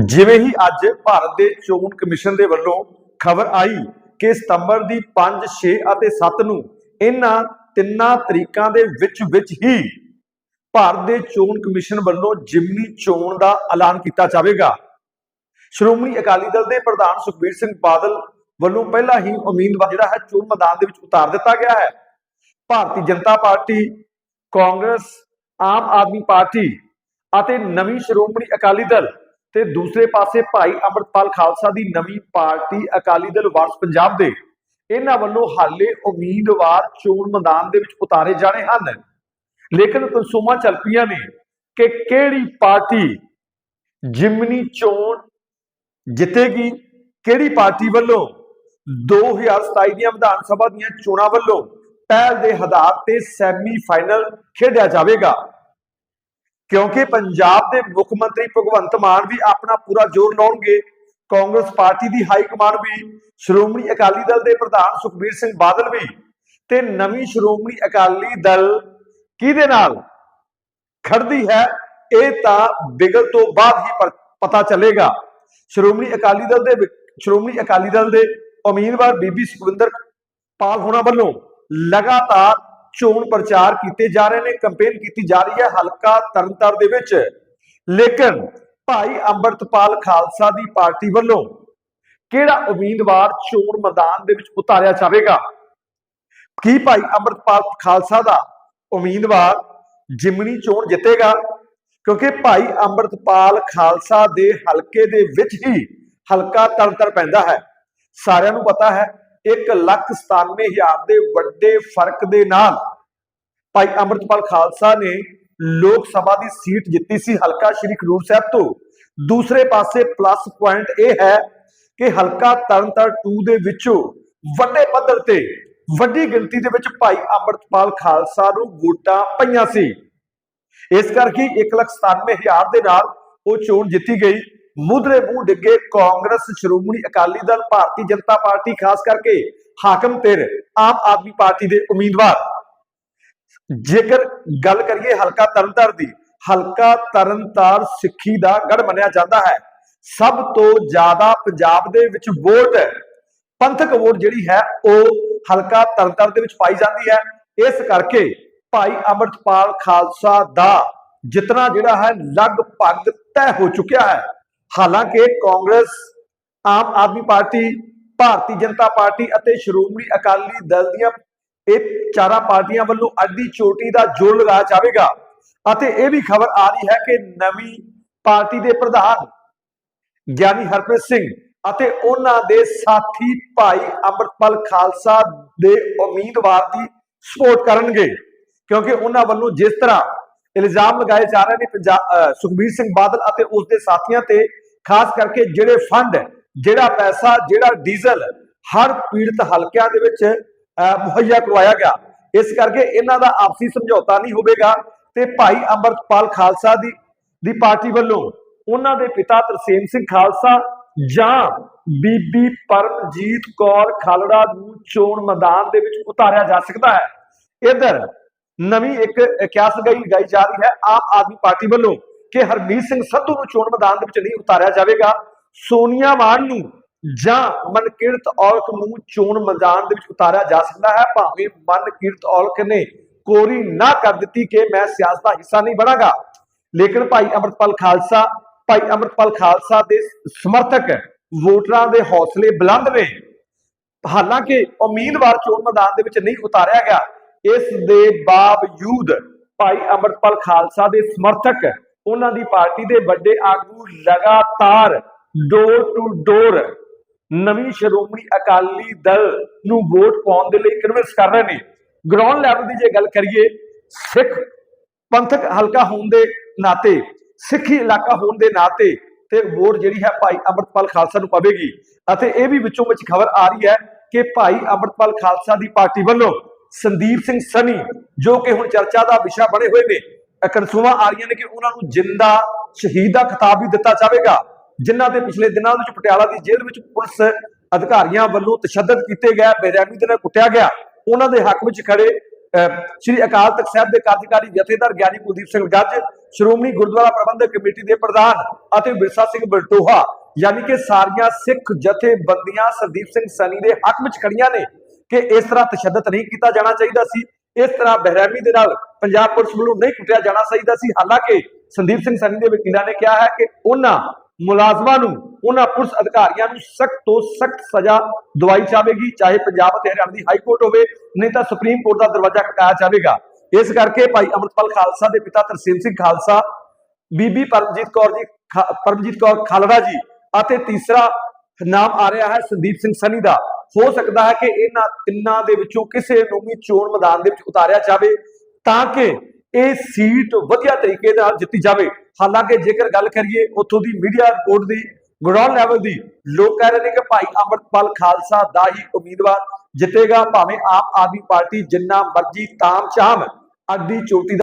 ਜਿਵੇਂ ਹੀ ਅੱਜ ਭਾਰਤ ਦੇ ਚੋਣ ਕਮਿਸ਼ਨ ਦੇ ਵੱਲੋਂ ਖਬਰ ਆਈ ਕਿ ਸਤੰਬਰ ਦੀ 5, 6 ਅਤੇ 7 ਨੂੰ ਇਹਨਾਂ ਤਿੰਨਾਂ ਤਰੀਕਾਂ ਦੇ ਵਿੱਚ ਵਿੱਚ ਹੀ ਭਾਰਤ ਦੇ ਚੋਣ ਕਮਿਸ਼ਨ ਵੱਲੋਂ ਜਿਮਨੀ ਚੋਣ ਦਾ ਐਲਾਨ ਕੀਤਾ ਜਾਵੇਗਾ। ਸ਼੍ਰੋਮਣੀ ਅਕਾਲੀ ਦਲ ਦੇ ਪ੍ਰਧਾਨ ਸੁਖਬੀਰ ਸਿੰਘ ਬਾਦਲ ਵੱਲੋਂ ਪਹਿਲਾਂ ਹੀ ਉਮੀਦਵਾਰ ਜਿਹੜਾ ਹੈ ਚੋਣ ਮੈਦਾਨ ਦੇ ਵਿੱਚ ਉਤਾਰ ਦਿੱਤਾ ਗਿਆ ਹੈ। ਭਾਰਤੀ ਜਨਤਾ ਪਾਰਟੀ ਕਾਂਗਰਸ ਆਮ ਆਦਮੀ ਪਾਰਟੀ ਅਤੇ ਨਵੀਂ ਸ਼੍ਰੋਮਣੀ ਅਕਾਲੀ ਦਲ ਤੇ ਦੂਸਰੇ ਪਾਸੇ ਭਾਈ ਅੰਮ੍ਰਿਤਪਾਲ ਖਾਲਸਾ ਦੀ ਨਵੀਂ ਪਾਰਟੀ ਅਕਾਲੀ ਦਲ ਵਾਰਸ ਪੰਜਾਬ ਦੇ, ਇਹਨਾਂ ਵੱਲੋਂ ਹਾਲੇ ਉਮੀਦਵਾਰ ਚੋਣ ਮੈਦਾਨ ਦੇ ਵਿੱਚ ਉਤਾਰੇ ਜਾਣੇ ਹਨ। ਲੇਕਿਨ ਕਨਸੂਮਾ ਚੱਲ ਪਈਆਂ ਨੇ ਕਿ ਕਿਹੜੀ ਪਾਰਟੀ ਜਿਮਨੀ ਚੋਣ ਜਿੱਤੇਗੀ, ਕਿਹੜੀ ਪਾਰਟੀ ਵੱਲੋਂ 2027 ਦੀਆਂ ਵਿਧਾਨ ਸਭਾ ਦੀਆਂ ਚੋਣਾਂ ਵੱਲੋਂ ਪਹਿਲ ਦੇ ਆਧਾਰ ਤੇ ਸੈਮੀ ਫਾਈਨਲ ਖੇਡਿਆ ਜਾਵੇਗਾ। ਕਿਉਂਕਿ ਪੰਜਾਬ ਦੇ ਮੁੱਖ ਮੰਤਰੀ ਭਗਵੰਤ ਮਾਨ ਵੀ ਆਪਣਾ ਪੂਰਾ ਜ਼ੋਰ ਲਾਉਣਗੇ। ਕਾਂਗਰਸ ਪਾਰਟੀ ਦੀ ਹਾਈ ਕਮਾਂਡ ਵੀ, ਸ਼੍ਰੋਮਣੀ ਅਕਾਲੀ ਦਲ ਦੇ ਪ੍ਰਧਾਨ ਸੁਖਬੀਰ ਸਿੰਘ ਬਾਦਲ ਵੀ ਤੇ ਨਵੀਂ ਸ਼੍ਰੋਮਣੀ ਅਕਾਲੀ ਦਲ ਕਿਹਦੇ ਨਾਲ? ਖੜਦੀ ਹੈ, ਇਹ ਤਾਂ ਬਿਗਲ ਤੋਂ ਬਾਅਦ ਹੀ ਪਤਾ ਚੱਲੇਗਾ। ਸ਼੍ਰੋਮਣੀ ਅਕਾਲੀ ਦਲ ਦੇ ਸ਼੍ਰੋਮਣੀ ਅਕਾਲੀ ਦਲ ਦੇ ਉਮੀਦਵਾਰ ਬੀਬੀ ਸੁਖਵਿੰਦਰ ਪਾਲ ਹੋਣਾ ਵੱਲੋਂ ਲਗਾਤਾਰ ਚੋਣ ਪ੍ਰਚਾਰ ਕੀਤੇ ਜਾ ਰਹੇ ਨੇ ਕੈਂਪੇਨ ਕੀਤੀ ਜਾ ਰਹੀ ਹੈ ਹਲਕਾ ਤਰਨਤਾਰ ਦੇ ਵਿੱਚ। ਲੇਕਿਨ ਭਾਈ ਅੰਮ੍ਰਿਤਪਾਲ ਖਾਲਸਾ ਦੀ ਪਾਰਟੀ ਵੱਲੋਂ ਕਿਹੜਾ ਉਮੀਦਵਾਰ ਚੋਣ ਮੈਦਾਨ ਦੇ ਵਿੱਚ ਉਤਾਰਿਆ ਜਾਵੇਗਾ? ਕੀ ਭਾਈ ਅੰਮ੍ਰਿਤਪਾਲ ਖਾਲਸਾ ਦਾ ਉਮੀਦਵਾਰ ਜਿਮਨੀ ਚੋਣ ਜਿੱਤੇਗਾ? ਕਿਉਂਕਿ ਭਾਈ ਅੰਮ੍ਰਿਤਪਾਲ ਖਾਲਸਾ ਦੇ ਹਲਕੇ ਦੇ ਵਿੱਚ ਹੀ ਹਲਕਾ ਤਰਨਤਰ ਪੈਂਦਾ ਹੈ। ਸਾਰਿਆਂ ਨੂੰ ਪਤਾ ਹੈ 197000 ਦੇ ਵੱਡੇ ਫ਼ਰਕ ਦੇ ਨਾਲ ਭਾਈ ਅੰਮ੍ਰਿਤਪਾਲ ਖਾਲਸਾ ਨੇ ਲੋਕ ਸਭਾ ਦੀ ਸੀਟ ਜਿੱਤੀ ਸੀ ਹਲਕਾ ਸ਼੍ਰੀ ਖਡੂਰ ਸਾਹਿਬ ਤੋਂ। ਦੂਸਰੇ ਪਾਸੇ ਪਲੱਸ ਪੁਆਇੰਟ ਇਹ ਹੈ ਕਿ ਹਲਕਾ ਤਰਨਤਾਰ 2 ਦੇ ਵਿੱਚੋਂ ਵੱਡੇ ਪੱਧਰ ਤੇ ਵੱਡੀ ਗਿਣਤੀ ਦੇ ਵਿੱਚ ਭਾਈ ਅੰਮ੍ਰਿਤਪਾਲ ਖਾਲਸਾ ਨੂੰ ਵੋਟਾਂ ਪਈਆਂ ਸੀ। ਇਸ ਕਰਕੇ 197000 ਦੇ ਨਾਲ ਉਹ ਚੋਣ ਜਿੱਤੀ ਗਈ। ਮੁਦਰੇ ਮੂੰਹ ਡਿੱਗੇ ਕਾਂਗਰਸ ਸ਼੍ਰੋਮਣੀ ਅਕਾਲੀ ਦਲ, ਭਾਰਤੀ ਜਨਤਾ ਪਾਰਟੀ, ਖਾਸ ਕਰਕੇ ਹਾਕਮ ਧਿਰ ਆਮ ਆਦਮੀ ਪਾਰਟੀ ਦੇ ਉਮੀਦਵਾਰ। ਜੇਕਰ ਗੱਲ ਕਰੀਏ ਹਲਕਾ ਤਰਨਤਾਰ ਦੀ, ਹਲਕਾ ਤਰਨਤਾਰ ਸਿੱਖੀ ਦਾ ਗੜ ਮੰਨਿਆ ਜਾਂਦਾ ਹੈ। ਸਭ ਤੋਂ ਜ਼ਿਆਦਾ ਪੰਜਾਬ ਦੇ ਵਿੱਚ ਵੋਟ ਪੰਥਕ ਵੋਟ ਜਿਹੜੀ ਹੈ, ਉਹ ਹਲਕਾ ਤਰਨਤਾਰ ਦੇ ਵਿੱਚ ਪਾਈ ਜਾਂਦੀ ਹੈ। ਇਸ ਕਰਕੇ ਭਾਈ ਅਮਰਤਪਾਲ ਖਾਲਸਾ ਦਾ ਜਿਤਨਾ ਜਿਹੜਾ ਹੈ ਲਗਭਗ ਤੈਅ ਹੋ ਚੁੱਕਿਆ ਹੈ। ਹਾਲਾਂਕਿ ਕਾਂਗਰਸ, ਆਮ ਆਦਮੀ ਪਾਰਟੀ, ਭਾਰਤੀ ਜਨਤਾ ਪਾਰਟੀ ਅਤੇ ਸ਼੍ਰੋਮਣੀ ਅਕਾਲੀ ਦਲ ਦੀਆਂ ਇਹ ਚਾਰਾਂ ਪਾਰਟੀਆਂ ਵੱਲੋਂ ਅੱਡੀ ਚੋਟੀ ਦਾ ਜੋਰ ਲਗਾਇਆ ਜਾਵੇਗਾ। ਅਤੇ ਇਹ ਵੀ ਖਬਰ ਆ ਰਹੀ ਹੈ ਕਿ ਨਵੀਂ ਪਾਰਟੀ ਦੇ ਪ੍ਰਧਾਨ ਗਿਆਨੀ ਹਰਪ੍ਰੀਤ ਸਿੰਘ ਅਤੇ ਉਹਨਾਂ ਦੇ ਸਾਥੀ ਭਾਈ ਅੰਮ੍ਰਿਤਪਾਲ ਖਾਲਸਾ ਦੇ ਉਮੀਦਵਾਰ ਦੀ ਸਪੋਰਟ ਕਰਨਗੇ। ਕਿਉਂਕਿ ਉਹਨਾਂ ਵੱਲੋਂ ਜਿਸ ਤਰ੍ਹਾਂ ਇਲਜ਼ਾਮ ਲਗਾਏ ਜਾ ਰਹੇ ਨੇ ਪੰਜਾਬ ਸੁਖਬੀਰ ਸਿੰਘ ਬਾਦਲ ਅਤੇ ਉਸ ਦੇ ਸਾਥੀਆਂ ਤੇ ਖਾਸ ਕਰਕੇ ਜਿਹੜੇ ਫੰਡ ਜਿਹੜਾ ਪੈਸਾ, ਜਿਹੜਾ ਡੀਜ਼ਲ ਹਰ ਪੀੜਤ ਹਲਕਿਆਂ ਦੇ ਵਿੱਚ ਮੁਹੱਈਆ ਕਰਵਾਇਆ ਗਿਆ। ਇਸ ਕਰਕੇ ਇਹਨਾਂ ਦਾ ਆਪਸੀ ਸਮਝੌਤਾ ਨਹੀਂ ਹੋਵੇਗਾ ਤੇ ਭਾਈ ਅੰਮ੍ਰਿਤਪਾਲ ਖਾਲਸਾ ਦੀ ਦੀ ਪਾਰਟੀ ਵੱਲੋਂ ਉਹਨਾਂ ਦੇ ਪਿਤਾ ਤਰਸੇਮ ਸਿੰਘ ਖਾਲਸਾ ਜਾਂ ਬੀਬੀ ਪਰਮਜੀਤ ਕੌਰ ਖਾਲੜਾ ਨੂੰ ਚੋਣ ਮੈਦਾਨ ਦੇ ਵਿੱਚ ਉਤਾਰਿਆ ਜਾ ਸਕਦਾ ਹੈ। ਇਧਰ ਨਵੀਂ ਇੱਕ ਕਿਆਸ ਗਈ ਲਗਾਈ ਜਾ ਰਹੀ ਹੈ ਆਮ ਆਦਮੀ ਪਾਰਟੀ ਵੱਲੋਂ। ਕਿ ਹਰਮੀਤ ਸਿੰਘ ਸੰਧੂ ਨੂੰ ਚੋਣ ਮੈਦਾਨ ਦੇ ਵਿੱਚ ਨਹੀਂ ਉਤਾਰਿਆ ਜਾਵੇਗਾ। ਸੋਨੀਆ ਮਾਨ ਨੂੰ ਜਾਂ ਮਨਕਿਰਤ ਔਲਖ ਨੂੰ ਚੋਣ ਮੈਦਾਨ ਦੇ ਵਿੱਚ ਉਤਾਰਿਆ ਜਾ ਸਕਦਾ ਹੈ। ਭਾਵੇਂ ਮਨਕਿਰਤ ਔਲਖ ਨੇ ਕੋਰੀ ਨਾ ਕਰ ਦਿੱਤੀ ਕਿ ਮੈਂ ਸਿਆਸਤ ਦਾ ਹਿੱਸਾ ਨਹੀਂ ਬਣਾਗਾ। ਲੇਕਿਨ ਭਾਈ ਅਮਰਪਾਲ ਖਾਲਸਾ, ਭਾਈ ਅਮਰਪਾਲ ਖਾਲਸਾ ਦੇ ਸਮਰਥਕ ਵੋਟਰਾਂ ਦੇ ਹੌਸਲੇ ਬੁਲੰਦ ਨੇ। ਹਾਲਾਂਕਿ ਉਮੀਦਵਾਰ ਚੋਣ ਮੈਦਾਨ ਦੇ ਵਿੱਚ ਨਹੀਂ ਉਤਾਰਿਆ ਗਿਆ। ਇਸ ਦੇ ਬਾਵਜੂਦ ਭਾਈ ਅਮਰਪਾਲ ਖਾਲਸਾ ਦੇ ਸਮਰਥਕ ਉਹਨਾਂ ਦੀ ਪਾਰਟੀ ਦੇ ਵੱਡੇ ਆਗੂ ਲਗਾਤਾਰ ਡੋਰ ਟੂ ਡੋਰ ਨਵੀਂ ਸ਼੍ਰੋਮਣੀ ਅਕਾਲੀ ਦਲ ਨੂੰ ਵੋਟ ਪਾਉਣ ਦੇ ਲਈ ਕਨਵਿੰਸ ਕਰ ਰਹੇ ਨੇ। ਗਰਾਊਂਡ ਲੈਵਲ ਦੀ ਜੇ ਗੱਲ ਕਰੀਏ, ਸਿੱਖ ਪੰਥਕ ਹਲਕਾ ਹੋਣ ਦੇ ਨਾਤੇ, ਸਿੱਖੀ ਇਲਾਕਾ ਹੋਣ ਦੇ ਨਾਤੇ ਤੇ ਵੋਟ ਜਿਹੜੀ ਹੈ ਭਾਈ ਅੰਮ੍ਰਿਤਪਾਲ ਖਾਲਸਾ ਨੂੰ ਪਵੇਗੀ। ਅਤੇ ਇਹ ਵੀ ਵਿੱਚੋਂ ਵਿੱਚ ਖਬਰ ਆ ਰਹੀ ਹੈ ਕਿ ਭਾਈ ਅੰਮ੍ਰਿਤਪਾਲ ਖਾਲਸਾ ਦੀ ਪਾਰਟੀ ਵੱਲੋਂ ਸੰਦੀਪ ਸਿੰਘ ਸਨੀ, ਜੋ ਕਿ ਹੁਣ ਚਰਚਾ ਦਾ ਵਿਸ਼ਾ ਬਣੇ ਹੋਏ ਨੇ ਕਨਸੂਆਂ ਆ ਰਹੀਆਂ ਨੇ ਕਿ ਉਹਨਾਂ ਨੂੰ ਜਿੰਦਾ ਸ਼ਹੀਦ ਦਾ ਖਿਤਾਬ ਵੀ ਦਿੱਤਾ ਜਾਵੇਗਾ। ਜਿਨ੍ਹਾਂ ਦੇ ਪਿਛਲੇ ਦਿਨਾਂ ਵਿੱਚ ਪਟਿਆਲਾ ਦੀ ਜੇਲ੍ਹ ਵਿੱਚ ਪੁਲਿਸ ਅਧਿਕਾਰੀਆਂ ਵੱਲੋਂ ਤਸ਼ੱਦਦ ਕੀਤੇ ਗਿਆ ਬੇਰਹਿਮੀ ਦੇ ਨਾਲ ਕੁੱਟਿਆ ਗਿਆ। ਉਹਨਾਂ ਦੇ ਹੱਕ ਵਿੱਚ ਖੜੇ ਸ੍ਰੀ ਅਕਾਲ ਤਖਤ ਸਾਹਿਬ ਦੇ ਕਾਰਜਕਾਰੀ ਜਥੇਦਾਰ ਗਿਆਨੀ ਕੁਲਦੀਪ ਸਿੰਘ ਗੱਜ ਸ਼੍ਰੋਮਣੀ ਗੁਰਦੁਆਰਾ ਪ੍ਰਬੰਧਕ ਕਮੇਟੀ ਦੇ ਪ੍ਰਧਾਨ ਅਤੇ ਵਿਰਸਾ ਸਿੰਘ ਬਲਟੋਹਾ, ਯਾਨੀ ਕਿ ਸਾਰੀਆਂ ਸਿੱਖ ਜਥੇਬੰਦੀਆਂ ਸਰਦੀਪ ਸਿੰਘ ਸਨੀ ਦੇ ਹੱਕ ਵਿੱਚ ਖੜੀਆਂ ਨੇ ਕਿ ਇਸ ਤਰ੍ਹਾਂ ਤਸ਼ੱਦਦ ਨਹੀਂ ਕੀਤਾ ਜਾਣਾ ਚਾਹੀਦਾ ਸੀ। ਇਸ ਤਰ੍ਹਾਂ ਬਹਿਰਮੀ ਦੇ ਨਾਲ ਪੰਜਾਬ ਪੁਲਿਸ ਵੱਲੋਂ ਨਹੀਂ ਕੁੱਟਿਆ ਜਾਣਾ ਚਾਹੀਦਾ ਸੀ। ਹਾਲਾਂਕਿ ਸੰਦੀਪ ਸਿੰਘ ਸਨੀ ਦੇ ਵਕੀਲਾਂ ਨੇ ਕਿਹਾ ਹੈ ਕਿ ਉਹਨਾਂ ਮੁਲਾਜ਼ਮਾਂ ਨੂੰ, ਉਹਨਾਂ ਪੁਲਿਸ ਅਧਿਕਾਰੀਆਂ ਨੂੰ ਸਖਤ ਤੋਂ ਸਖਤ ਸਜ਼ਾ ਦਵਾਈ ਜਾਵੇਗੀ, ਚਾਹੇ ਪੰਜਾਬ ਅਤੇ ਹਰਿਆਣਾ ਦੀ ਹਾਈ ਕੋਰਟ ਹੋਵੇ, ਨਹੀਂ ਤਾਂ ਸੁਪਰੀਮ ਕੋਰਟ ਦਾ ਦਰਵਾਜ਼ਾ ਖਟਕਾਇਆ ਜਾਵੇਗਾ। ਇਸ ਕਰਕੇ ਭਾਈ ਅਮਰਪਾਲ ਖਾਲਸਾ ਦੇ ਪਿਤਾ ਤਰਸੀਮ ਸਿੰਘ ਖਾਲਸਾ, ਬੀਬੀ ਪਰਮਜੀਤ ਕੌਰ ਜੀ, ਖਾ- ਪਰਮਜੀਤ ਕੌਰ ਖਾਲੜਾ ਜੀ ਅਤੇ ਤੀਸਰਾ ਨਾਮ ਆ ਰਿਹਾ ਹੈ ਸੰਦੀਪ ਸਿੰਘ ਸਨੀ ਦਾ। ਹੋ ਸਕਦਾ ਹੈ ਕਿ ਇਹਨਾਂ ਤਿੰਨਾਂ ਦੇ ਵਿੱਚੋਂ ਕਿਸੇ ਨੂੰ ਵੀ ਚੋਣ ਮੈਦਾਨ ਦੇ ਵਿੱਚ ਉਤਾਰਿਆ ਜਾਵੇ ਤਾਂ ਕਿ ਇਹ ਸੀਟ ਵਧੀਆ ਤਰੀਕੇ ਨਾਲ ਜਿੱਤੀ ਜਾਵੇ। ਹਾਲਾਂਕਿ ਜੇਕਰ ਗੱਲ ਕਰੀਏ ਉੱਥੋਂ ਦੀ ਮੀਡੀਆ ਰਿਪੋਰਟ ਦੀ ਗਰਾਊਂਡ ਲੈਵਲ ਦੀ, ਲੋਕ ਕਹਿ ਰਹੇ ਨੇ ਕਿ ਭਾਈ ਅਮਰਪਾਲ ਖਾਲਸਾ ਦਾ ਹੀ ਉਮੀਦਵਾਰ ਜਿੱਤੇਗਾ, ਭਾਵੇਂ ਆਮ ਆਦਮੀ ਪਾਰਟੀ ਜਿੰਨਾ ਮਰਜ਼ੀ ਤਾਮ ਚਾਮ ਅੱਡੀ ਚੋਟੀ ਦਾ